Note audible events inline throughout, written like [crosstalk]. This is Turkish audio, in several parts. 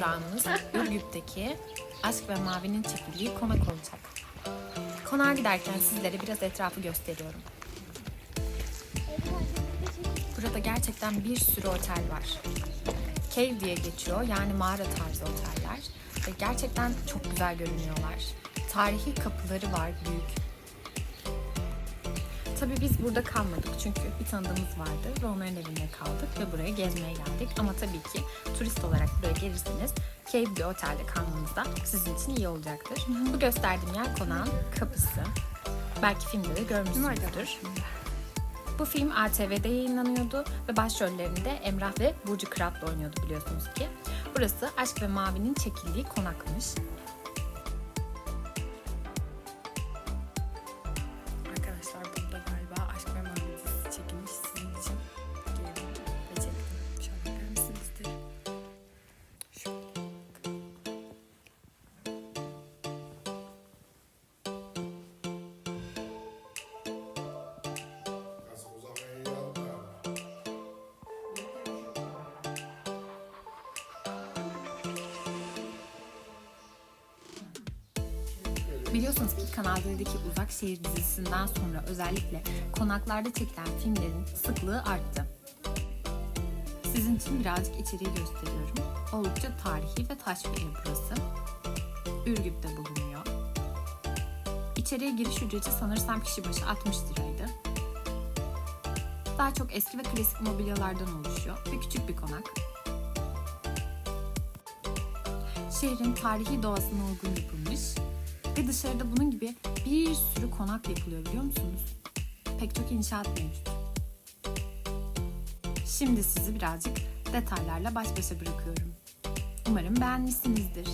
Durağımız Ürgüp'teki Aşk ve Mavi'nin çekildiği konak olacak. Konağa giderken sizlere biraz etrafı gösteriyorum. Burada gerçekten bir sürü otel var. Cave diye geçiyor yani mağara tarzı oteller. Ve gerçekten çok güzel görünüyorlar. Tarihi kapıları var büyük. Tabii biz burada kalmadık çünkü bir tanıdığımız vardı ve onların evinde kaldık ve buraya gezmeye geldik. Ama tabii ki turist olarak buraya gelirseniz Cave bir otelde kalmanız da sizin için iyi olacaktır. Bu gösterdiğim yer konağın kapısı. Belki filmde de görmüşsünüzdür. Bu film ATV'de yayınlanıyordu ve başrollerinde Emrah ve Burcu Kırat'la oynuyordu biliyorsunuz ki. Burası Aşk ve Mavi'nin çekildiği konakmış. Biliyorsunuz ki Kanal Uzak Şehir dizisinden sonra özellikle konaklarda çekilen filmlerin sıklığı arttı. Sizin için birazcık içeriği gösteriyorum. Oldukça tarihi ve taş bir ev burası. Ürgüp'te bulunuyor. İçeriye giriş ücreti sanırsam kişi başı 60 liraydı. Daha çok eski ve klasik mobilyalardan oluşuyor ve küçük bir konak. Şehrin tarihi doğasına uygun yapılmış ve dışarıda bunun gibi bir sürü konak yapılıyor biliyor musunuz? Pek çok inşaat mevcut. Şimdi sizi birazcık detaylarla baş başa bırakıyorum. Umarım beğenmişsinizdir.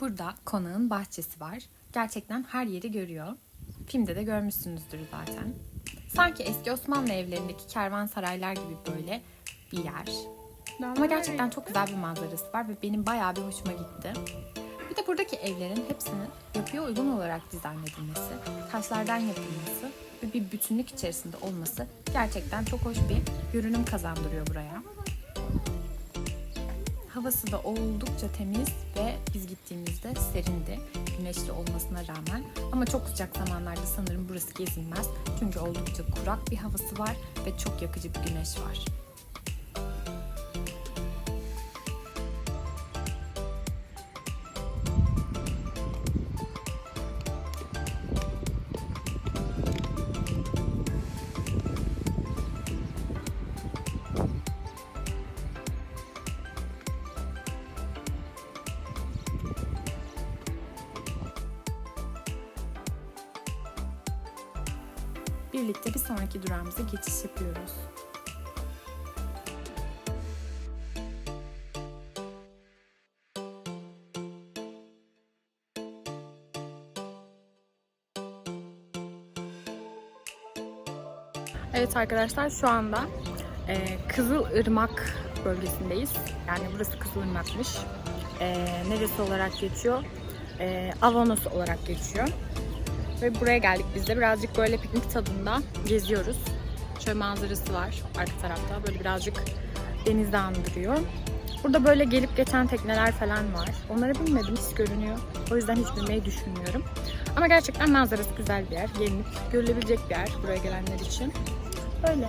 Burada konağın bahçesi var. Gerçekten her yeri görüyor. Filmde de görmüşsünüzdür zaten. Sanki eski Osmanlı evlerindeki kervansaraylar gibi böyle bir yer. Ama gerçekten çok güzel bir manzarası var ve benim bayağı bir hoşuma gitti. Bir de buradaki evlerin hepsinin yapıya uygun olarak dizayn edilmesi, taşlardan yapılması ve bir bütünlük içerisinde olması gerçekten çok hoş bir görünüm kazandırıyor buraya. Havası da oldukça temiz ve biz gittiğimizde serindi. Güneşli olmasına rağmen. Ama çok sıcak zamanlarda sanırım burası gezilmez. Çünkü oldukça kurak bir havası var ve çok yakıcı bir güneş var. Birlikte bir sonraki durağımıza geçiş yapıyoruz. Evet arkadaşlar şu anda e, Kızılırmak bölgesindeyiz. Yani burası Kızılırmak'mış. E, neresi olarak geçiyor? E, Avanos olarak geçiyor. Ve buraya geldik biz de birazcık böyle piknik tadında geziyoruz. Şöyle manzarası var arka tarafta. Böyle birazcık denizde andırıyor. Burada böyle gelip geçen tekneler falan var. Onları bilmedim hiç görünüyor. O yüzden hiç bilmeyi düşünmüyorum. Ama gerçekten manzarası güzel bir yer. Gelinip görülebilecek bir yer buraya gelenler için. Öyle.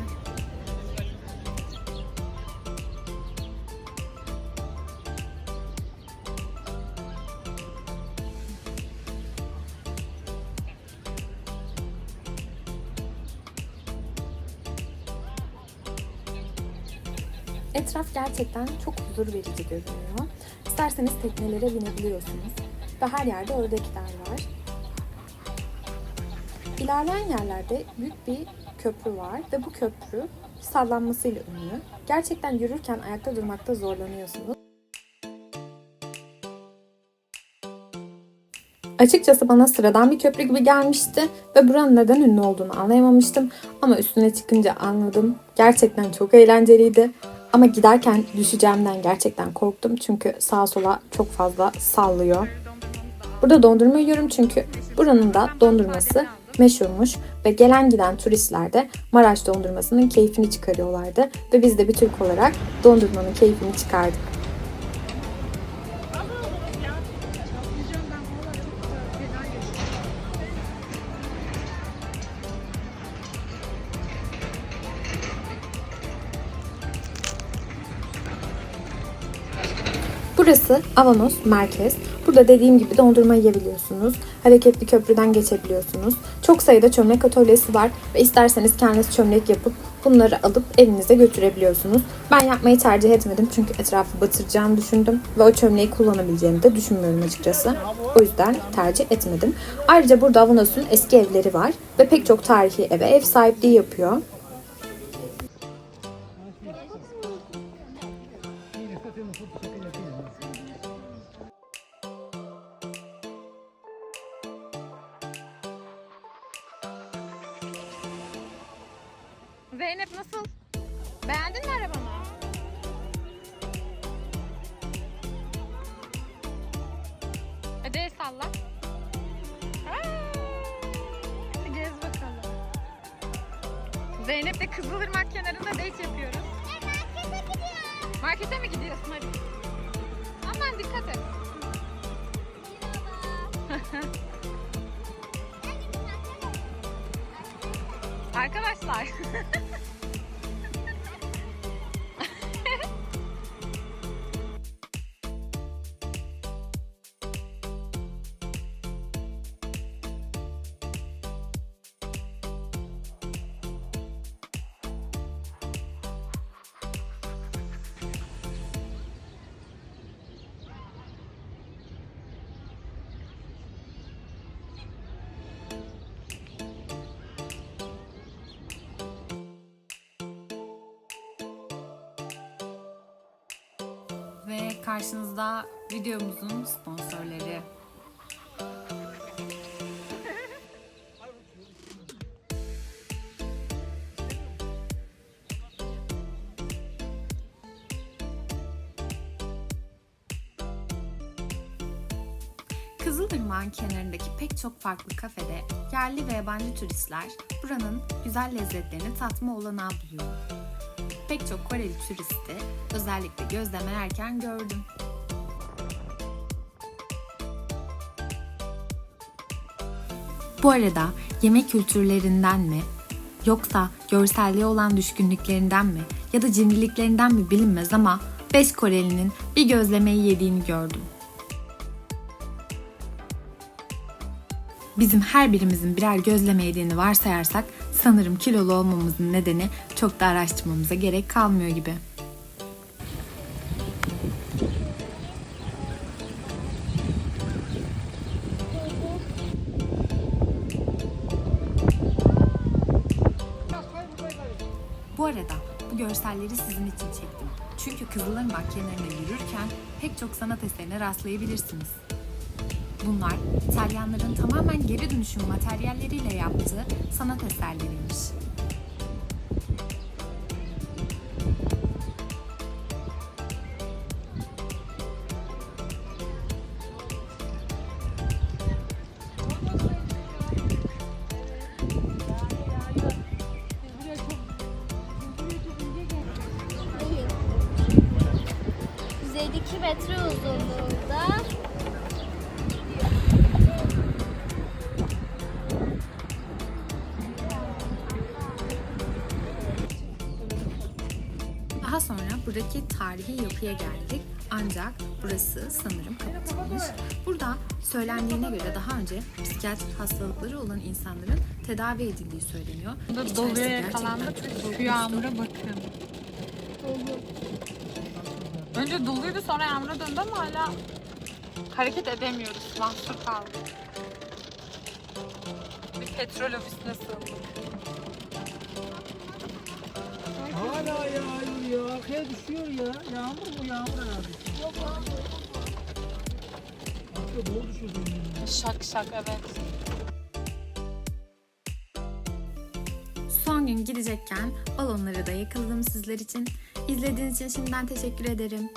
Gerçekten çok huzur verici görünüyor. İsterseniz teknelere binebiliyorsunuz. Ve her yerde ördekler var. İlerleyen yerlerde büyük bir köprü var ve bu köprü sallanmasıyla ünlü. Gerçekten yürürken ayakta durmakta zorlanıyorsunuz. Açıkçası bana sıradan bir köprü gibi gelmişti ve buranın neden ünlü olduğunu anlayamamıştım. Ama üstüne çıkınca anladım. Gerçekten çok eğlenceliydi. Ama giderken düşeceğimden gerçekten korktum çünkü sağa sola çok fazla sallıyor. Burada dondurma yiyorum çünkü buranın da dondurması meşhurmuş ve gelen giden turistler de Maraş dondurmasının keyfini çıkarıyorlardı ve biz de bir Türk olarak dondurmanın keyfini çıkardık. Burası Avanos Merkez. Burada dediğim gibi dondurma yiyebiliyorsunuz. Hareketli köprüden geçebiliyorsunuz. Çok sayıda çömlek atölyesi var ve isterseniz kendiniz çömlek yapıp bunları alıp evinize götürebiliyorsunuz. Ben yapmayı tercih etmedim çünkü etrafı batıracağını düşündüm ve o çömleği kullanabileceğimi de düşünmüyorum açıkçası. O yüzden tercih etmedim. Ayrıca burada Avanos'un eski evleri var ve pek çok tarihi eve ev sahipliği yapıyor. Zeynep nasıl? Beğendin mi arabamı? Hadi el salla. Aa! Hadi gez bakalım. Zeynep de Kızılırmak kenarında date yapıyoruz. Markete mi gidiyorsun hadi? Aman dikkat et. [laughs] Arkadaşlar. [laughs] karşınızda videomuzun sponsorları. Kızılırmak'ın kenarındaki pek çok farklı kafede yerli ve yabancı turistler buranın güzel lezzetlerini tatma olanağı buluyor. Pek çok Koreli turisti özellikle gözleme yerken gördüm. Bu arada yemek kültürlerinden mi yoksa görselliğe olan düşkünlüklerinden mi ya da cimriliklerinden mi bilinmez ama 5 Korelinin bir gözlemeyi yediğini gördüm. Bizim her birimizin birer gözleme yediğini varsayarsak sanırım kilolu olmamızın nedeni çok da araştırmamıza gerek kalmıyor gibi. Bu arada bu görselleri sizin için çektim. Çünkü Kızılırmak kenarında yürürken pek çok sanat eserine rastlayabilirsiniz. Bunlar İtalyanların tamamen geri dönüşüm materyalleriyle yaptığı sanat eserleriymiş. Buradaki tarihi yapıya geldik. Ancak burası sanırım kapatılmış. Burada söylendiğine göre daha önce psikiyatrik hastalıkları olan insanların tedavi edildiği söyleniyor. Burada doluya yakalandık. çok Şu yağmura bakın. Önce doluydu sonra yağmura döndü ama hala hareket edemiyoruz. Mahsur kaldık. Bir petrol ofisine sığındık. Hala yağıyor ya. Arkaya düşüyor ya. Yağmur mu? Yağmur herhalde. Arkaya doğru düşüyor. Şak şak evet. Son gün gidecekken balonları da yakaladım sizler için. İzlediğiniz için şimdiden teşekkür ederim.